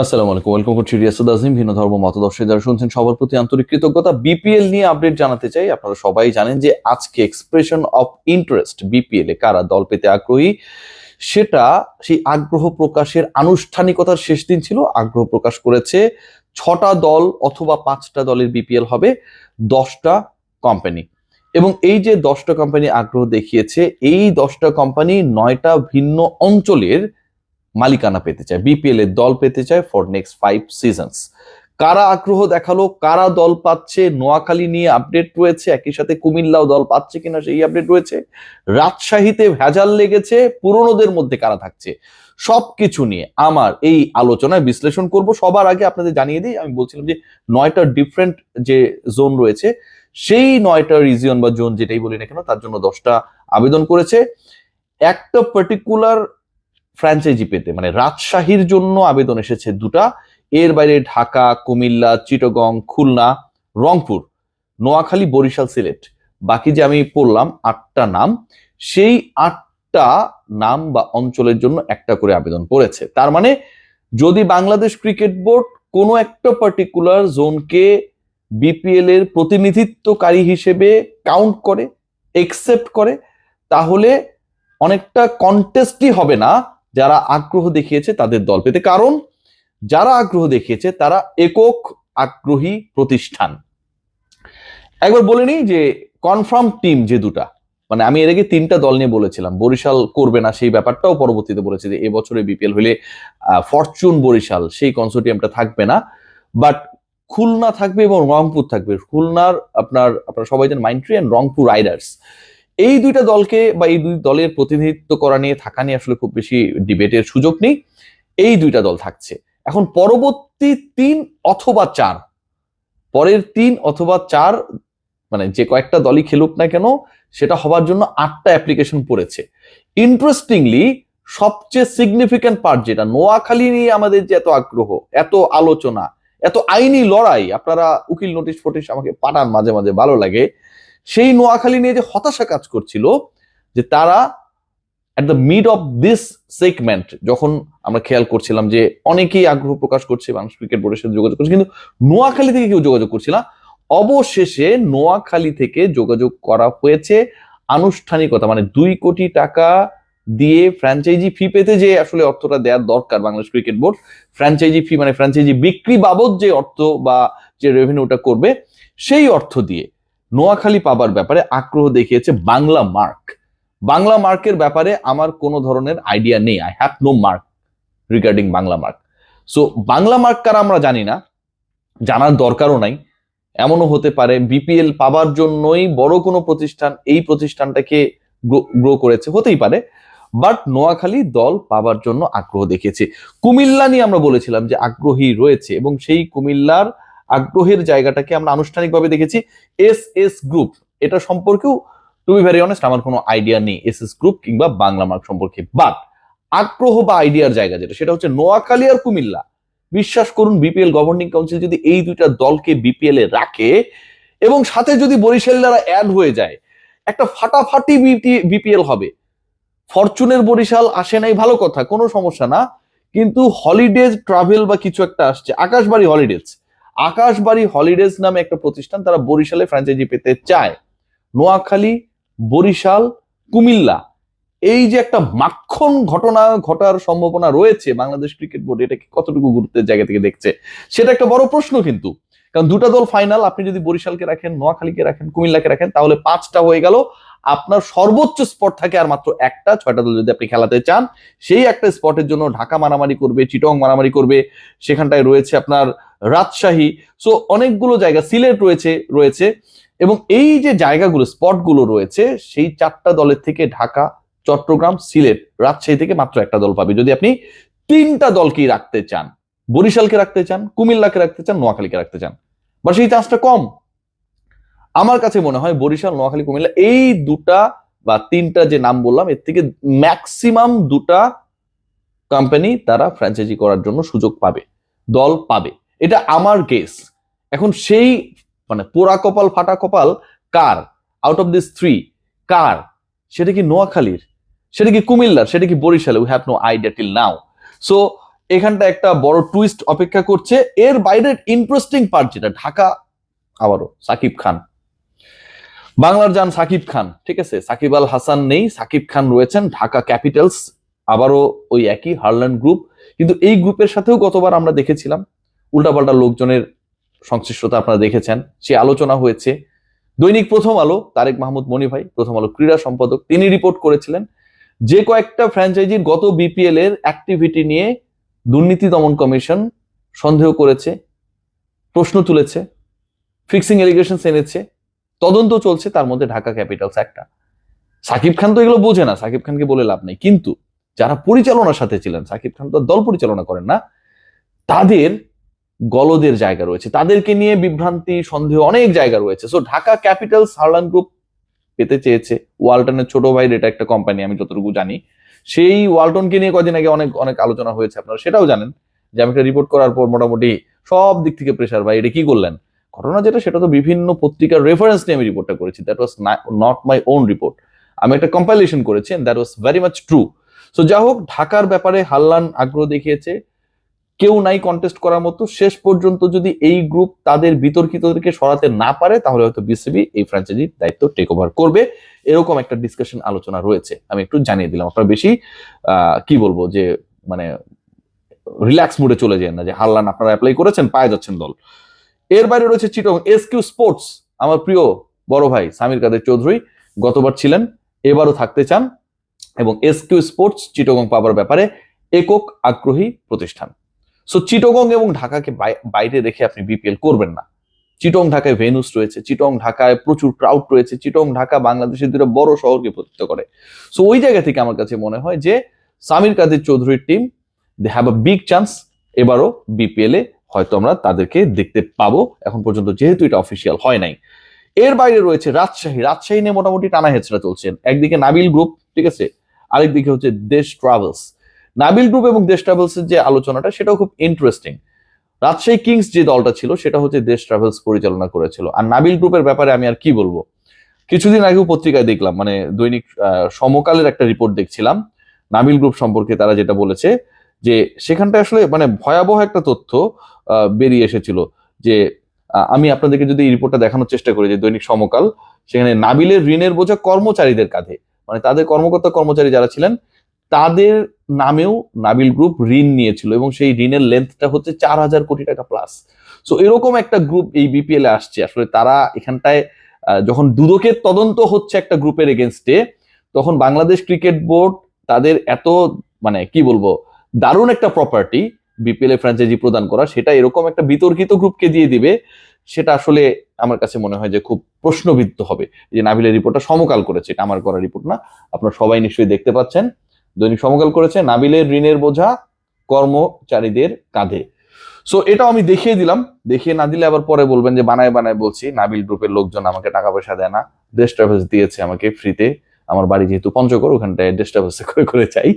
আসসালামু আলাইকুম। ওয়েলকাম করছি রিয়াসুদ আজিম ভিন্ন ধর্ম মতদর্শী যারা শুনছেন সবার প্রতি আন্তরিক কৃতজ্ঞতা। বিপিএল নিয়ে আপডেট জানাতে চাই, আপনারা সবাই জানেন যে আজকে এক্সপ্রেশন অফ ইন্টারেস্ট বিপিএল এ কারা দল পেতে আগ্রহী? সেটা সেই আগ্রহ প্রকাশের আনুষ্ঠানিকতার শেষ দিন ছিল। আগ্রহ প্রকাশ করেছে ছটা দল অথবা পাঁচটা দলের বিপিএল হবে, দশটা কোম্পানি এবং এই যে দশটা কোম্পানি আগ্রহ দেখিয়েছে, এই দশটা কোম্পানি নয়টা ভিন্ন অঞ্চলের মালিকানা পেতে চায় বিপিএল এর দল পেতে চায় ফর নেক্সট ফাইভ সিজনস কারা আগ্রহ দেখাল? কারা দল পাচ্ছে? নোয়াখালী নিয়ে আপডেট রয়েছে, একই সাথে কুমিল্লাও দল পাচ্ছে কিনা সেই আপডেট রয়েছে। রাজশাহীতে ভেজাল লেগেছে, পুরনোদের মধ্যে কারা থাকছে? সবকিছু নিয়ে আমার এই আলোচনায় বিশ্লেষণ করব। সবার আগে আপনাদের জানিয়ে দিই, আমি বলছিলাম যে নয়টা ডিফারেন্ট যে জোন রয়েছে, সেই নয়টা রিজিয়ন বা জোন যেটাই বলি না কেন, তার জন্য দশটা আবেদন করেছে। একটা পার্টিকুলার ফ্র্যাঞ্চাইজি পেতে। মানে রাজশাহীর জন্য আবেদন এসেছে দুটা। এর বাইরে ঢাকা, কুমিল্লা, চিটগং, খুলনা, রংপুর, নোয়াখালী, বরিশাল, সিলেট। বাকি যে আমি পড়লাম আটটা নাম, সেই আটটা নাম বা অঞ্চলের জন্য একটা করে আবেদন করেছে তার মানে যদি বাংলাদেশ ক্রিকেট বোর্ড কোনো একটা পার্টিকুলার জোনকে বিপিএল এর প্রতিনিধিত্বকারী হিসেবে কাউন্ট করে একসেপ্ট করে, তাহলে অনেকটা কন্টেস্টই হবে না। যারা আগ্রহ দেখিয়েছে তাদের দল পেতে। কারণ যারা আগ্রহ দেখিয়েছে তারা একক আগ্রহী প্রতিষ্ঠান। একবার বলে নিই যে কনফার্ম টিম যে দুটা মানে আমি এর আগে তিনটা দল নিয়ে বলেছিলাম, বরিশাল করবে না সেই ব্যাপারটাও পরবর্তীতে বলেছে যে এবছরে বিপিএল হলে ফরচুন বরিশাল, সেই কনসোর্টিয়ামটা থাকবে না। বাট খুলনা থাকবে এবং রংপুর থাকবে। খুলনার আপনার আপনার সবাই যেন মাইন্ট্রি অ্যান্ড রংপুর রাইডার্স এই দুইটা দলকে বা এই দুই দলের প্রতিনিধিত্ব করা নিয়ে থাকা নিয়ে আসলে খুব বেশি ডিবেটের সুযোগ নেই। এই দুইটা দল থাকছে। এখন পরবর্তী তিন অথবা চার, পরের তিন অথবা চার মানে যে কয়েকটা দলই খেলুক না কেন, সেটা হবার জন্য আটটা অ্যাপ্লিকেশন পড়েছে। ইন্টারেস্টিংলি সবচেয়ে সিগনিফিক্যান্ট পার্ট যেটা, নোয়াখালী নিয়ে আমাদের যে এত আগ্রহ, এত আলোচনা, এত আইনি লড়াই, আপনারা উকিল নোটিশ ফোটিশ আমাকে পাঠান মাঝে মাঝে, ভালো লাগে। সেই নোয়াখালী নিয়ে যে হতাশা কাজ করছিল, যে তারা at the mid of this segment যখন আমরা খেয়াল করছিলাম যে অনেকেই আগ্রহ প্রকাশ করছে, মানুষ ক্রিকেট বোর্ডের সাথে যোগাযোগ করছে, কিন্তু নোয়াখালী থেকে কেউ যোগাযোগ করছে না। অবশেষে নোয়াখালী থেকে যোগাযোগ করা হয়েছে আনুষ্ঠানিকতা মানে দুই কোটি টাকা দিয়ে ফ্র্যাঞ্চাইজি ফি পেতে যে আসলে অর্থটা দেওয়ার দরকার Bangladesh cricket board franchise fee মানে ফ্র্যাঞ্চাইজি বিক্রি বাবদ যে অর্থ বা যে রেভিনিউটা করবে, সেই অর্থ দিয়ে নোয়াখালী পাবার ব্যাপারে আগ্রহ দেখিয়েছে বাংলা মার্ক। বাংলা মার্কের ব্যাপারে আমার কোনো ধরনের আইডিয়া নেই। I have no mark regarding Bangla mark. So Bangla mark কারা আমরা জানি না। জানার দরকারও নাই। এমনও হতে পারে বিপিএল পাবার জন্যই বড় কোনো প্রতিষ্ঠান এই প্রতিষ্ঠানটাকে গ্রো করেছে। হতেই পারে। বাট নোয়াখালী দল পাবার জন্য আগ্রহ দেখিয়েছে। কুমিল্লা নিয়ে আমরা বলেছিলাম যে আগ্রহী রয়েছে এবং সেই কুমিল্লার আগ্রহের জায়গাটাকে আমরা আনুষ্ঠানিকভাবে দেখেছি। এস এস গ্রুপ, এটা সম্পর্কেও টু বি ভেরি অনেস্ট আমার কোনো আইডিয়া নেই এস এস গ্রুপ কিংবা বাংলা মার্ক সম্পর্কে। বাট আগ্রহ বা আইডিয়ার জায়গা যেটা, সেটা হচ্ছে নোয়াখালী আর কুমিল্লা। বিশ্বাস করুন বিপিএল গভর্নিং কাউন্সিল যদি এই দুইটা দলকে বিপিএল এ রাখে, এবং সাথে যদি বরিশাল দ্বারা অ্যাড হয়ে যায়, একটা ফাটাফাটি বিপিএল হবে। ফরচুনের বরিশাল আসে নাই, ভালো কথা, কোনো সমস্যা না। কিন্তু হলিডেজ ট্রাভেল বা কিছু একটা আসছে আকাশবাড়ি হলিডেজ আকাশবাড়ি হলিডেজ নামে একটা প্রতিষ্ঠান তারা বরিশালে ফ্র্যাঞ্চাইজি পেতে চায়। নোয়াখালী, বরিশাল, কুমিল্লা। এই যে একটা মাখন ঘটনা ঘটার সম্ভাবনা রয়েছে, বাংলাদেশ ক্রিকেট বোর্ড এটাকে কতটুকু গুরুত্বের জায়গা থেকে দেখছে, সেটা একটা বড় প্রশ্ন কিন্তু। কারণ দুটা দল ফাইনাল আপনি যদি বরিশালকে রাখেন, নোয়াখালীকে রাখেন, কুমিল্লাকে রাখেন, তাহলে পাঁচটা হয়ে গেল। আপনার সর্বোচ্চ স্পট থাকে আর মাত্র একটা, ছয়টা দল যদি আপনি খেলাতে চান, সেই একটা স্পটের জন্য ঢাকা মারামারি করবে, চিটং মারামারি করবে, সেখানটায় রয়েছে আপনার রাজশাহী। সো অনেকগুলো জায়গা, সিলেট রয়েছে রয়েছে। এবং এই যে জায়গাগুলো স্পটগুলো রয়েছে, সেই চারটা দলের থেকে ঢাকা, চট্টগ্রাম, সিলেট, রাজশাহী থেকে মাত্র একটা দল পাবে। যদি আপনি তিনটা দলকেই রাখতে চান, বরিশালকে রাখতে চান, কুমিল্লাকে রাখতে চান, নোয়াখালীকে রাখতে চান, বা সেই চান্সটা কম আমার কাছে মনে হয় বরিশাল, নোয়াখালী, কুমিল্লা এই দুটা বা তিনটা যে নাম বললাম, এর থেকে ম্যাক্সিমাম দুটা কোম্পানি তারা ফ্র্যাঞ্চাইজি করার জন্য সুযোগ পাবে, দল পাবে। এটা আমার গেস এখন সেই মানে পোড়া কপাল, ফাটা কপাল কার? আউট অফ দিস থ্রি কার? সেটা কি নোয়াখালীর? সেটা কি কুমিল্লার? সেটা কি বরিশালে? We have no idea till now so এখানটা একটা বড় টুইস্ট অপেক্ষা করছে। এর বাইরের ইন্টারেস্টিং পার্ট যেটা, ঢাকা আবারও, সাকিব খান। বাংলার যান সাকিব খান, ঠিক আছে? সাকিব আল হাসান নেই, সাকিব খান রয়েছেন ঢাকা ক্যাপিটালস, আবারও ওই একই হারল্যান্ড গ্রুপ। কিন্তু এই গ্রুপের সাথেও গতবার আমরা দেখেছিলাম, উল্টাপাল্টা লোকজনের সংশ্লিষ্টতা আপনারা দেখেছেন, সে আলোচনা হয়েছে। দৈনিক প্রথম আলো, তারেক মাহমুদ মনি ভাই, প্রথম আলো ক্রীড়া সম্পাদক, তিনি রিপোর্ট করেছিলেন যে কয়েকটা ফ্র্যাঞ্চাইজির গত বিপিএল এর অ্যাক্টিভিটি নিয়ে দুর্নীতি দমন কমিশন সন্দেহ করেছে, প্রশ্ন তুলেছে ফিক্সিং এলিগেশন এনেছে। তদন্ত চলছে, তার মধ্যে ঢাকা ক্যাপিটালস একটা। সাকিব খান তো এগুলো বোঝে না, সাকিব খানকে বলে লাভ নেই। কিন্তু যারা পরিচালনার সাথে ছিলেন, সাকিব খান তো দল পরিচালনা করেন না, তাদের গলদের জায়গা রয়েছে। তাদেরকে নিয়ে বিভ্রান্তি, সন্দেহ অনেক জায়গা রয়েছে। সো ঢাকা ক্যাপিটালস হারলান গ্রুপ পেতে চেয়েছে। ওয়ালটনের ছোট ভাইয়ের এটা একটা কোম্পানি, আমি যতটুকু জানি। সেই ওয়ালটনকে নিয়ে কদিন আগে অনেক অনেক আলোচনা হয়েছে, আপনারা সেটাও জানেন যে, আমি একটা রিপোর্ট করার পর মোটামুটি সব দিক থেকে প্রেশার ভাই, এটা কি করলেন? ঘটনা যেটা, সেটা তো বিভিন্ন পত্রিকার রেফারেন্স নিয়ে আমি রিপোর্টটা করেছি। That was not my own report আমি একটা কম্পাইলেশন করেছি that was very much true so যা হোক ঢাকার ব্যাপারে হাল্লান আগ্রহ দেখিয়েছে, কেউ নাই কন্টেস্ট করার মতো। শেষ পর্যন্ত যদি এই গ্রুপ তাদের বিতর্কিতদেরকে সরাতে না পারে, তাহলে হয়তো বিসিবি এই ফ্র্যাঞ্চাইজির দায়িত্ব টেক ওভার করবে। এরকম একটা ডিসকাশন আলোচনা রয়েছে। আমি একটু জানিয়ে দিলাম, আপনারা বেশি কি বলব যে মানে রিল্যাক্স মুডে চলে যায় না যে, হাল্লান আপনারা অ্যাপ্লাই করেছেন, পায়ে যাচ্ছেন দল। এর বাইরে রয়েছে চিটং এস কিউ স্পোর্টস। আমার প্রিয় বড় ভাই সামির কাদের চৌধুরী গতবার ছিলেন, এবারও থাকতে চান এবং এস কিউ স্পোর্টস চিটগং পাবার ব্যাপারে একক আগ্রহী প্রতিষ্ঠান। সো চিটগং এবং ঢাকাকে বাইরে রেখে আপনি বিপিএল করবেন না। চিটং ঢাকায় ভেনুস রয়েছে, চিটং ঢাকায় প্রচুর ক্রাউড রয়েছে, চিটং ঢাকা বাংলাদেশের দুটো বড় শহরকে প্রতিষ্ঠা করে। সো ওই জায়গা থেকে আমার কাছে মনে হয় যে সামির কাদের চৌধুরীর team they have a big chance এবারও বিপিএল এ হয়তো আমরা তাদেরকে দেখতে পাবো। এখন পর্যন্ত যেহেতু এটা অফিসিয়াল হয় নাই। এর বাইরে রয়েছে রাজশাহী। রাজশাহী নিয়ে মোটামুটি টানা হেঁচড়া চলছে। একদিকে নাবিল গ্রুপ ঠিক আছে? আরেকদিকে হচ্ছে দেশ ট্রাভেলস নাবিল গ্রুপ এবং দেশ ট্রাভেলসের যে আলোচনাটা, সেটাও খুব ইন্টারেস্টিং রাজশাহী কিংস যে দলটা ছিল, সেটা হচ্ছে দেশ ট্রাভেলস পরিচালনা করেছিল। আর নাবিল গ্রুপের ব্যাপারে আমি আর কি বলব? কিছুদিন আগেও পত্রিকায় দেখলাম মানে দৈনিক সমকালের একটা রিপোর্ট দেখছিলাম। নাবিল গ্রুপ সম্পর্কে তারা যেটা বলেছে যে সেখানটা আসলে মানে ভয়াবহ একটা তথ্য বেরিয়ে এসেছিল যে আমি আপনাদেরকে যদি এই রিপোর্টটা দেখানোর চেষ্টা করি যে দৈনিক সমকাল, সেখানে নাবিলের ঋণের বোঝা কর্মচারীদের কাঁধে। মানে তাদের কর্মকর্তা কর্মচারী যারা ছিলেন, তাদের নামেও নাবিল গ্রুপ ঋণ নিয়েছিল এবং সেই ঋণের লেন্থটা হচ্ছে চার হাজার কোটি টাকা প্লাস সো এরকম একটা গ্রুপ এই বিপিএল এ আসছে। আসলে তারা এখানটায় যখন দুদকের তদন্ত হচ্ছে একটা গ্রুপের এগেনস্টে তখন বাংলাদেশ ক্রিকেট বোর্ড তাদের এত মানে কি বলব দারুণ একটা প্রপার্টি বিপিএল এ ফ্র্যাঞ্চাইজি প্রদান করা। সেটা এরকম একটা বিতর্কিত গ্রুপকে দিয়ে দিবে, সেটা আসলে আমার কাছে মনে হয় যে খুব প্রশ্নবিদ্ধ হবে। যে নাবিলের রিপোর্টটা সমকাল করেছে, এটা আমার করা রিপোর্ট না। আপনারা সবাই নিশ্চয়ই দেখতে পাচ্ছেন। দৈনিক সমকাল করেছে নাবিলের ঋণের বোঝা কর্মচারীদের কাঁধে। সো এটাও আমি দেখিয়ে দিলাম। দেখিয়ে না দিলে আবার পরে বলবেন যে বানায় বানায় বলছি। নাবিল গ্রুপের লোকজন আমাকে টাকা পয়সা দেয় না। দেশ ট্রাভেলস দিয়েছে আমাকে ফ্রিতে আমার বাড়ি যেহেতু পঞ্চগড়, ওখানটায় দেশ ট্রাভেলসে করে করে চাই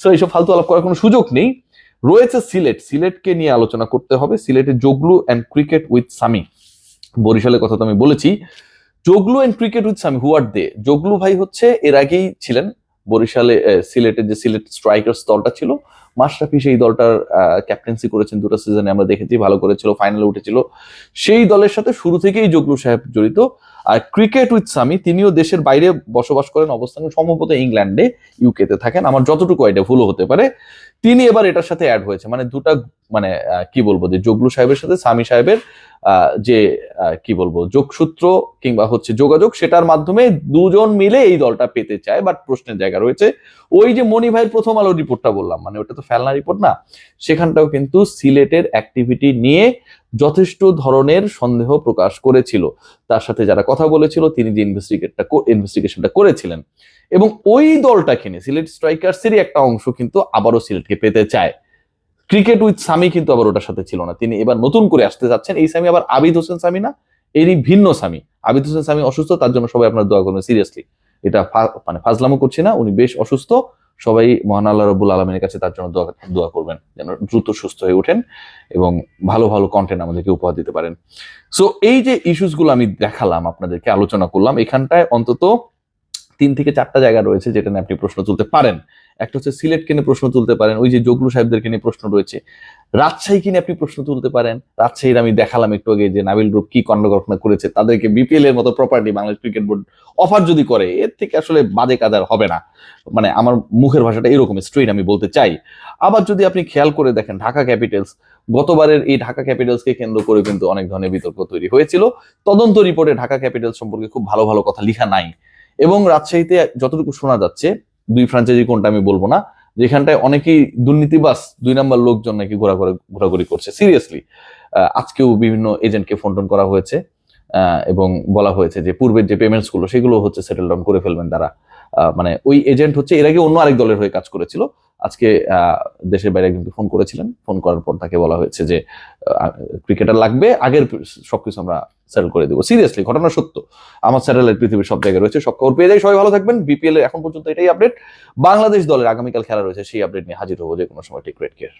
সো এইসব ফালতু আলাপ করার কোনো সুযোগ নেই। রয়েছে সিলেট। সিলেটকে নিয়ে আলোচনা করতে হবে। সিলেটের Joglu and cricket with Sami বরিশালের কথা তো আমি বলেছি। Joglu and cricket with Sami who are they Joglu ভাই হচ্ছে, এর আগেই ছিলেন বরিশালে সিলেটের যে সিলেট স্ট্রাইকার্স দলটা ছিল। মাশরাফি সেই দলটার ক্যাপ্টেন্সি করেছেন দুটো সিজনে আমরা দেখেছি, ভালো করেছিল ফাইনালে উঠেছিল। সেই দলের সাথে শুরু থেকেই জগলু সাহেব জড়িত। আর ক্রিকেট উইথ সামি তিনিও দেশের বাইরে বসবাস করেন, অবস্থান সম্ভবত ইংল্যান্ডে ইউকেতে থাকেন। আমার যতটুকু আইডিয়া ভুলও হতে পারে। তিনি এবার এটার সাথে অ্যাড হয়েছে। মানে দুটা মানে কি বলব যে, জগলু সাহেবের সাথে সামি সাহেবের যে কি বলব, যোগসূত্র কিংবা হচ্ছে যোগাযোগ, সেটার মাধ্যমে দুজন মিলে এই দলটা পেতে চায়। বাট প্রশ্নের জায়গা রয়েছে। ওই যে মনি ভাইয়ের প্রথম আলো রিপোর্টটা বললাম মানে ওটা তো ফেলনা রিপোর্ট না? সেখানটাও কিন্তু সিলেটের অ্যাক্টিভিটি নিয়ে যথেষ্ট ধরনের সন্দেহ প্রকাশ করেছিল। তার সাথে যারা কথা বলেছিল, তিনি যে ইনভেস্টিগেটটা ইনভেস্টিগেশনটা করেছিলেন। এবং ওই দলটাকে নিয়ে, সিলেট স্ট্রাইকার্সেরই একটা অংশ কিন্তু আবারও সিলেটকে পেতে চায়। ক্রিকেট উইথ সামি কিন্তু আবার ওটার সাথে ছিল না। তিনি এবার নতুন করে আসতে যাচ্ছেন। এই সামি আবার আবিদ হোসেন সামি না, এরই ভিন্ন সামি। আবিদ হোসেন সামি অসুস্থ, তার জন্য সবাই আপনার দোয়া করবেন সিরিয়াসলি এটা মানে ফাজলামো করছি না, উনি বেশ অসুস্থ। সবাই মহান আল্লাহ রবুল আলমের কাছে তার জন্য দোয়া দোয়া করবেন, যেন দ্রুত সুস্থ হয়ে ওঠেন এবং ভালো ভালো কন্টেন্ট আমাদেরকে উপহার দিতে পারেন। সো এই যে ইস্যুসগুলো আমি দেখালাম, আপনাদেরকে আলোচনা করলাম, এখানটায় অন্তত তিন থেকে চারটা জায়গা রয়েছে যেটা নিয়ে আপনি প্রশ্ন তুলতে পারেন। একটা হচ্ছে সিলেট নিয়ে প্রশ্ন তুলতে পারেন, ওই যে জগলু সাহেবদেরকে নিয়ে প্রশ্ন রয়েছে। রাজশাহীকে নিয়ে আপনি প্রশ্ন তুলতে পারেন। রাজশাহীর আমি দেখালাম একটু আগে যে নাবিল গ্রুপ কি কর্মকল্পনা করেছে। তাদেরকে বিপিএল এর মতো property Bangladesh cricket board offer যদি করে, এর থেকে আসলে বাজে কাদার হবে না। মানে আমার মুখের ভাষাটা এরকম স্ট্রেট আমি বলতে চাই। আবার যদি আপনি খেয়াল করে দেখেন, ঢাকা ক্যাপিটালস গতবারের এই ঢাকা ক্যাপিটালসকে কেন্দ্র করে কিন্তু অনেক ধরনের বিতর্ক তৈরি হয়েছিল। তদন্ত রিপোর্টে ঢাকা ক্যাপিটালস সম্পর্কে খুব ভালো ভালো কথা লেখা নাই। এবং রাজশাহীতে যতটুকু শোনা যাচ্ছে, দুই ফ্রাঞ্চাইজি কোনটা আমি বলব না যেখানটায় অনেকেই দুর্নীতিবাস দুই নাম্বার লোকজন নাকি ঘোরাঘুরি ঘোরাঘুরি করছে। সিরিয়াসলি আজকেও বিভিন্ন এজেন্টকে ফোন টোন করা হয়েছে এবং বলা হয়েছে যে পূর্বের যে পেমেন্টসগুলো সেগুলো হচ্ছে সেটেল ডাউন করে ফেলবেন তারা। মানে ওই এজেন্ট হচ্ছে, এর আগে অন্য আরেক দলের হয়ে কাজ করেছিল। আজকে দেশের বাইরে একজনকে ফোন করেছিলেন। ফোন করার পর তাকে বলা হয়েছে যে ক্রিকেটার লাগবে, আগের সবকিছু আমরা সেটেল করে দেবো। সিরিয়াসলি ঘটনা সত্য। আমার স্যাটেলাইট পৃথিবীর সব জায়গায় রয়েছে, সব খবর পেয়ে যাই। সবাই ভালো থাকবেন। বিপিএল এখন পর্যন্ত এটাই আপডেট বাংলাদেশ দলের আগামীকাল খেলা রয়েছে, সেই আপডেট নিয়ে হাজির হব যে কোনো সময় টেক কেয়ার